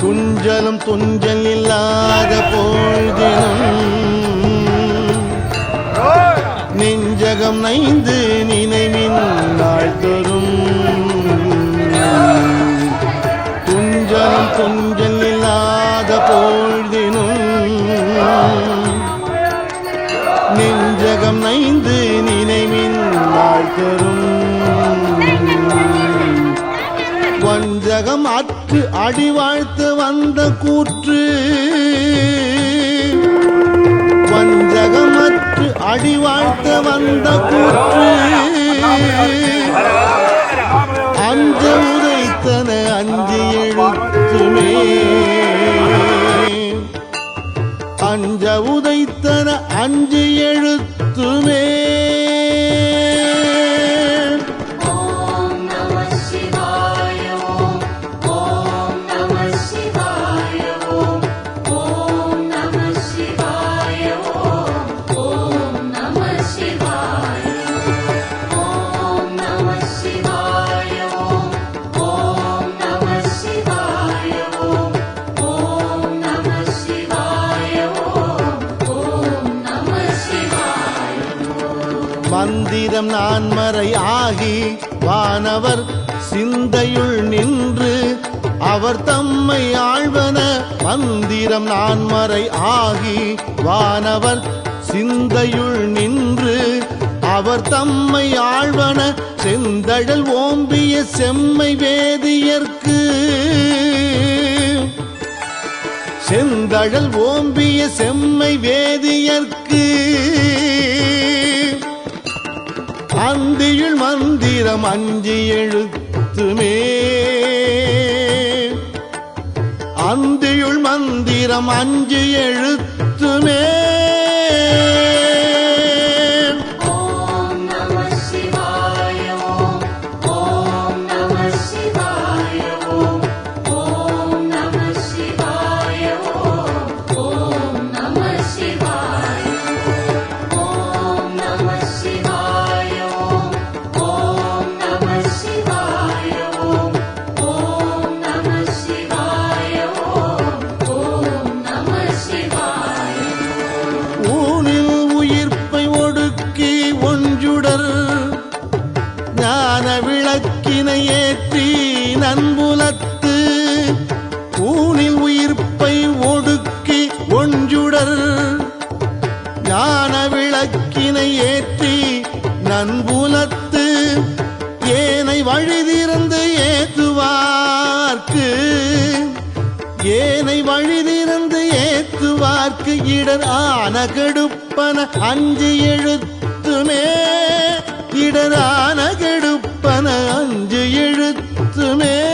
துஞ்சல் இல்லாத பொழுதினும் நெஞ்சகம் நைந்து நினைவின் உலகம் அற்று அடி வாழ்த்து வந்த கூற்று. வஞ்சகமற்று அடி வாழ்த்த வந்த கூற்று. அஞ்சு உதைத்தன அஞ்சு எழுத்துமே. அஞ்ச உதைத்தன அஞ்சு மந்திரம் நான்மறை ஆகி வானவர் சிந்தையுள் நின்று அவர் தம்மை ஆழ்வன மந்திரம் நான்மறை ஆகி வானவர் சிந்தையுள் நின்று அவர் தம்மை ஆழ்வன செந்தழல் ஓம்பிய செம்மை வேதியர்க்கு செந்தழல் ஓம்பிய செம்மை வேதியர்க்கு அந்தியுள் மந்திரம் அஞ்சு எழுத்துமே அந்தியுள் மந்திரம் அஞ்சு எழுத்துமே ஏற்றி நன்புலத்து ஏனை வழிதிருந்து ஏத்துவார்க்கு ஏனை வழிதிருந்து ஏத்துவார்க்கு இடர் ஆன கெடுப்பன அஞ்சு எழுத்துமே. இடரான கெடுப்பன அஞ்சு எழுத்துமே.